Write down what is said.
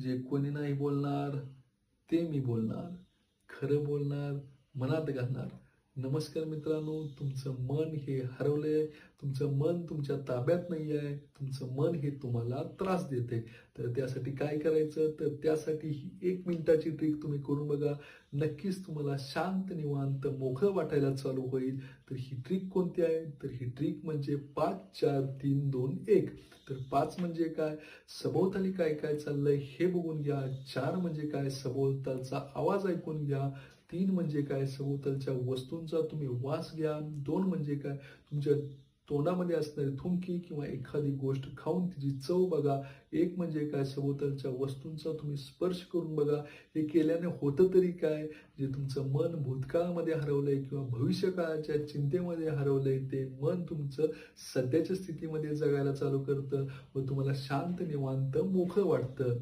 जे कोणी नाही बोलणार ते मी बोलणार. खरं बोलणार मनात घालणार. नमस्कार मित्रांनो तुमचं मन हे हरवलंय तुमचं मन तुमच्या ताब्यात नाही आहे तुमचं मन हे तुम्हाला त्रास देते. तर त्यासाठी काय करायचं? तर त्यासाठी ही एक मिनिटाची ट्रिक तुम्ही करून बघा. नक्कीच तुम्हाला शांत निवांत मोकळं वाटायला चालू होईल. तर ही ट्रिक कोणती आहे? तर ही ट्रिक म्हणजे पाच चार तीन दोन एक. तर पाच म्हणजे काय? सभोवताली काय काय चाललंय हे बघून घ्या. चार म्हणजे काय? सभोवतालचा आवाज ऐकून घ्या. तीन म्हणजे काय? सभोवतालच्या वस्तूंचा तुम्ही वास घ्या. दोन म्हणजे काय? तुमच्या तोंडामध्ये असणारी थुंकी किंवा एखादी गोष्ट खाऊन तिची चव बघा. एक म्हणजे काय? सभोवतालच्या वस्तूंचा तुम्ही स्पर्श करून बघा. हे केल्याने होतं तरी काय? जे तुमचं मन भूतकाळामध्ये हरवलंय किंवा भविष्यकाळाच्या चिंतेमध्ये हरवलंय ते मन तुमचं सध्याच्या स्थितीमध्ये जगायला चालू करतं व तुम्हाला शांत निवांत मोकळं वाटतं.